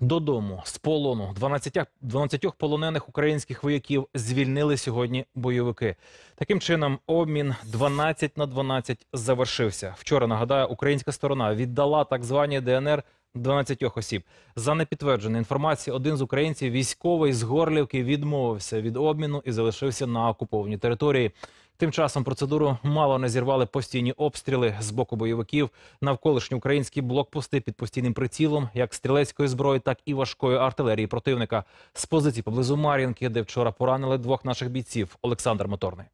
Додому з полону 12, 12 полонених українських вояків звільнили сьогодні бойовики. Таким чином, обмін 12 на 12 завершився. Вчора нагадаю, українська сторона віддала так звані ДНР 12 осіб. За непідтвердженою інформацією, один з українців, військовий з Горлівки, відмовився від обміну і залишився на окупованій території. Тим часом процедуру мало не зірвали постійні обстріли з боку бойовиків. Навколишні українські блокпости під постійним прицілом, як стрілецької зброї, так і важкої артилерії противника. З позицій поблизу Мар'їнки, де вчора поранили двох наших бійців. Олександр Моторний.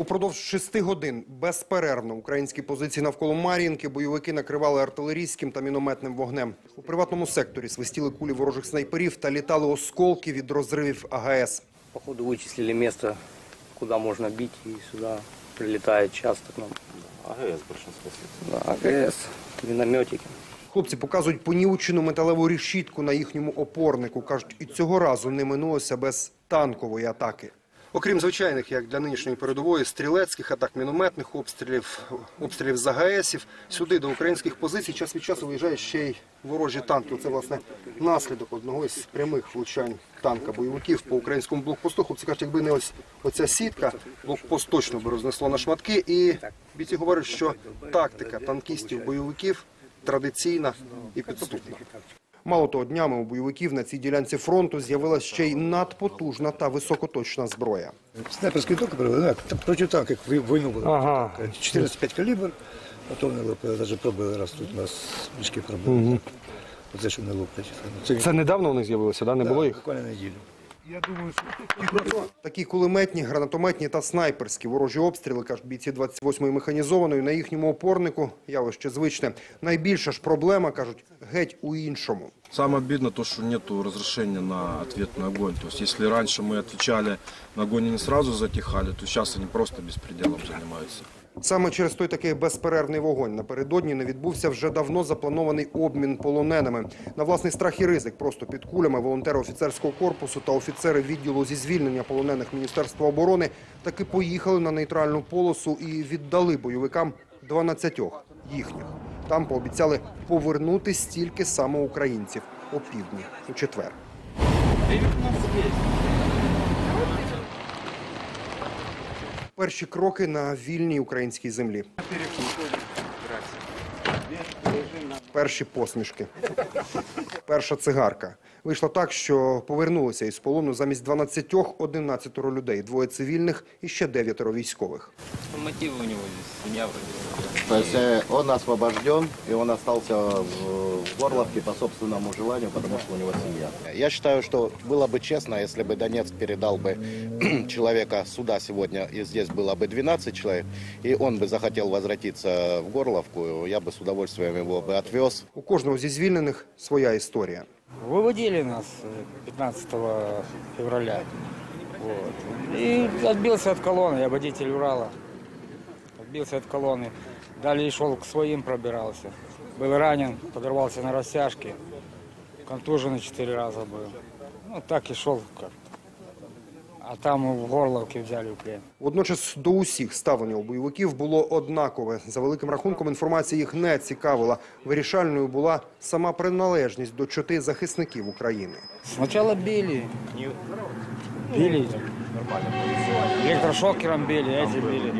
Упродовж шести годин безперервно українські позиції навколо Мар'їнки бойовики накривали артилерійським та мінометним вогнем. У приватному секторі свистіли кулі ворожих снайперів та літали осколки від розривів АГС. Походу вычислили место, куда можно бить, и сюда прилетает часто к нам. АГС. Да, АГС, минометики. Хлопці показують понівечену металеву решітку на їхньому опорнику. Кажуть, і цього разу не минулося без танкової атаки. Окрім звичайних, як для нинішньої передової, стрілецьких атак, мінометних обстрілів, обстрілів з АГСів, сюди до українських позицій час від часу виїжджають ще й ворожі танки. Це, власне, наслідок одного із прямих влучань танка бойовиків по українському блокпосту. Хлопці кажуть, якби не ось оця сітка, блокпост точно би рознесло на шматки. І бійці говорять, що тактика танкістів-бойовиків традиційна і підступна. Мало того, днями у бойовиків на цій ділянці фронту з'явилася ще й надпотужна та високоточна зброя. Снайперський токи провели, так, як проти війну було. Ага. 14-5 калібр, потім не лопили, навіть пробили раз тут у нас мішки пробили. Оце що не луплять. Це, Це недавно вони з'явилися, да? Не було їх? буквально неділю. Такі кулеметні, гранатометні та снайперські ворожі обстріли, кажуть бійці 28-ї механізованої, на їхньому опорнику явище звичне. Найбільша ж проблема, кажуть, геть у іншому. Самое обидно то, что нет разрешения на ответный огонь. То есть если раньше мы отвечали на огонь и не сразу затихали, то сейчас они просто беспределом занимаются. Саме через той такий безперервний вогонь напередодні не відбувся вже давно запланований обмін полоненими. На власний страх і ризик просто під кулями волонтери офіцерського корпусу та офіцери відділу зі звільнення полонених Міністерства оборони таки поїхали на нейтральну полосу і віддали бойовикам 12 їхніх. Там пообіцяли повернути стільки саме українців опівдні у четвер. Перші кроки на вільній українській землі. Перші посмішки. Перша цигарка. Вийшло так, що повернулися із полону замість 12 – 11 людей. Двоє цивільних і ще дев'ятеро військових. Мотивы у него здесь, меня вроде. То есть э, он освобожден, и он остался в, в Горловке по собственному желанию, потому что у него семья. Я считаю, что было бы честно, если бы Донецк передал бы человека сюда сегодня, и здесь было бы 12 человек, и он бы захотел возвратиться в Горловку, я бы с удовольствием его бы отвез. У кожного зі звільнених своя історія. Выводили нас э, 15 февраля. Вот. И отбился от колонны, я водитель Урала. Отбился от колонны. Далее шел к своим, пробирался. Был ранен, подорвался на растяжке. Контуженный четыре раза был. Ну, так и шел как А там в Горловке взяли в плен. Водночас до усіх ставлення у бойовиків було однакове. За великим рахунком інформація їх не цікавила. Вирішальною була сама приналежність до чоти захисників України. Сначала били. Били. Электрошокером били, эти били.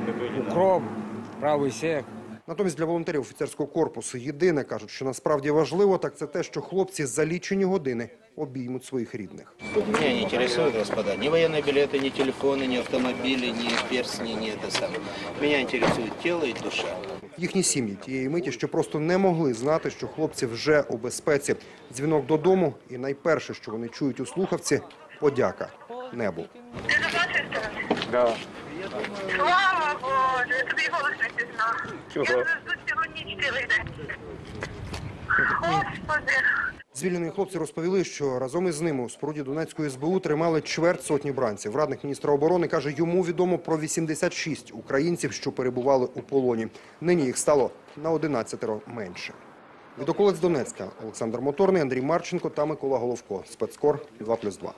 Укроп, правый сек. Натомість для волонтерів офіцерського корпусу єдине кажуть, що насправді важливо, так це те, що хлопці за лічені години обіймуть своїх рідних. Меня не интересует, господа, ни военные билеты, ни телефоны, ни автомобили, ни перстни, ни это самое. Меня интересует тело и душа. Їхні сім'ї тієї миті, що просто не могли знати, що хлопці вже у безпеці. Дзвінок додому, і найперше, що вони чують у слухавці подяка небу. Ти з нашої сторони? Да. Слава Боже, Я Чого? тут цілу ніч цілий день. Господи. Звільнені хлопці розповіли, що разом із ними у споруді Донецької СБУ тримали чверть сотні бранців. Радник міністра оборони каже, йому відомо про 86 українців, що перебували у полоні. Нині їх стало на 11 менше. Від околиць Донецька Олександр Моторний, Андрій Марченко та Микола Головко. Спецкор 2+,2.